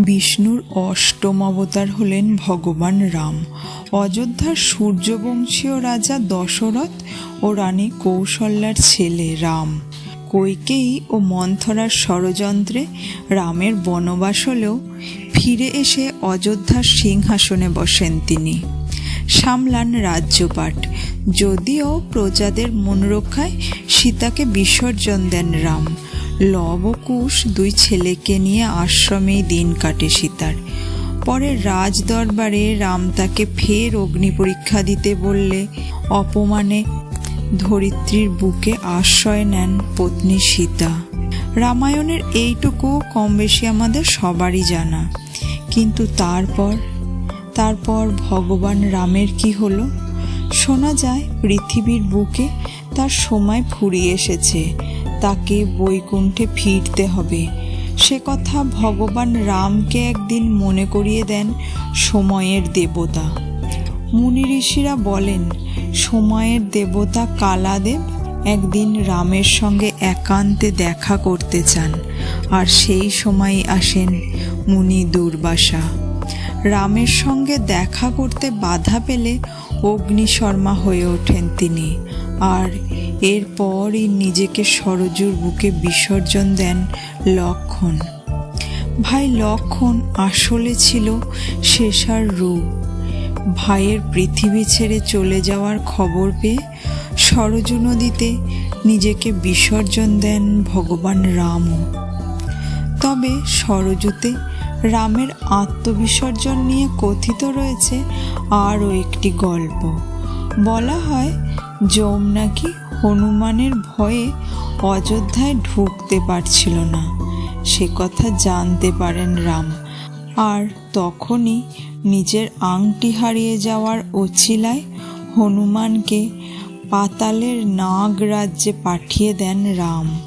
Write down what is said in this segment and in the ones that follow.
বিষ্ণুর অষ্টম অবতার হলেন ভগবান রাম। অযোধ্যার সূর্যবংশীয় রাজা দশরথ ও রানী কৌশল্যার ছেলে রাম। কৈকেয়ী ও মন্থরার ষড়যন্ত্রে রামের বনবাস হলেও ফিরে এসে অযোধ্যার সিংহাসনে বসেন তিনি। সামলান রাজ্যপাট। যদিও প্রজাদের মন রক্ষায় সীতাকে বিসর্জন দেন রাম। লব ও কুশ দুই ছেলেকে নিয়ে আশ্রমেই দিন কাটে সীতার। পরে রাজ দরবারে রাম তাকে ফের অগ্নি পরীক্ষা দিতে বললে, অপমানে ধরিত্রীর বুকে আশ্রয় নেন পত্নী সীতা। রামায়ণের এইটুকু কম বেশি আমাদের সবারই জানা। কিন্তু তারপর তারপর ভগবান রামের কি হলো? শোনা যায় পৃথিবীর বুকে তার সময় ফুরিয়ে এসেছে। তাকে বৈকুণ্ঠে ফিরতে হবে। সে কথা ভগবান রামকে একদিন মনে করিয়ে দেন সময়ের দেবতা। মুনি ঋষিরা বলেন, সময়ের দেবতা কালাদেব একদিন রামের সঙ্গে একান্তে দেখা করতে চান, আর সেই সময় আসেন মুনি দুর্বাসা। রামের সঙ্গে দেখা করতে বাধা পেলে অগ্নিশর্মা হয়ে ওঠেন তিনি, আর এরপরই নিজেকে সরজুর বুকে বিসর্জন দেন লক্ষণ। ভাই লক্ষণ আসলে ছিল শেষার রূপ। ভাইয়ের পৃথিবী ছেড়ে চলে যাওয়ার খবর পেয়ে সরজু নদীতে নিজেকে বিসর্জন দেন ভগবান রামও। তবে সরজুতে রামের আত্মবিসর্জন নিয়ে কথিত রয়েছে আরও একটি গল্প। বলা হয়, যম নাকি হনুমানের ভয়ে অযোধ্যায় ঢুকতে পারছিল না। সে কথা জানতে পারেন রাম। আর তখনই নিজের আংটি হারিয়ে যাওয়ার অচিলায় হনুমানকে পাতালের নাগ রাজ্যে পাঠিয়ে দেন রাম।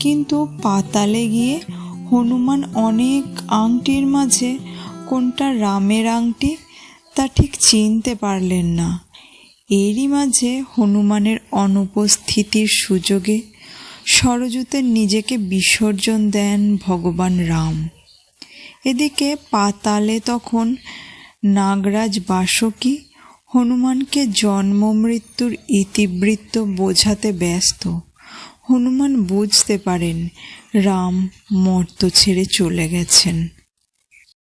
কিন্তু পাতালে গিয়ে হনুমান অনেক আংটির মাঝে কোনটা রামের আংটি তা ঠিক চিনতে পারলেন না। এরই মাঝে হনুমানের অনুপস্থিতির সুযোগে সরজুতে নিজেকে বিসর্জন দেন ভগবান রাম। এদিকে পাতালে তখন নাগরাজ বাসকী হনুমানকে জন্ম মৃত্যুর ইতিবৃত্ত বোঝাতে ব্যস্ত। হনুমান বুঝতে পারেন রাম মর্ত ছেড়ে চলে গেছেন।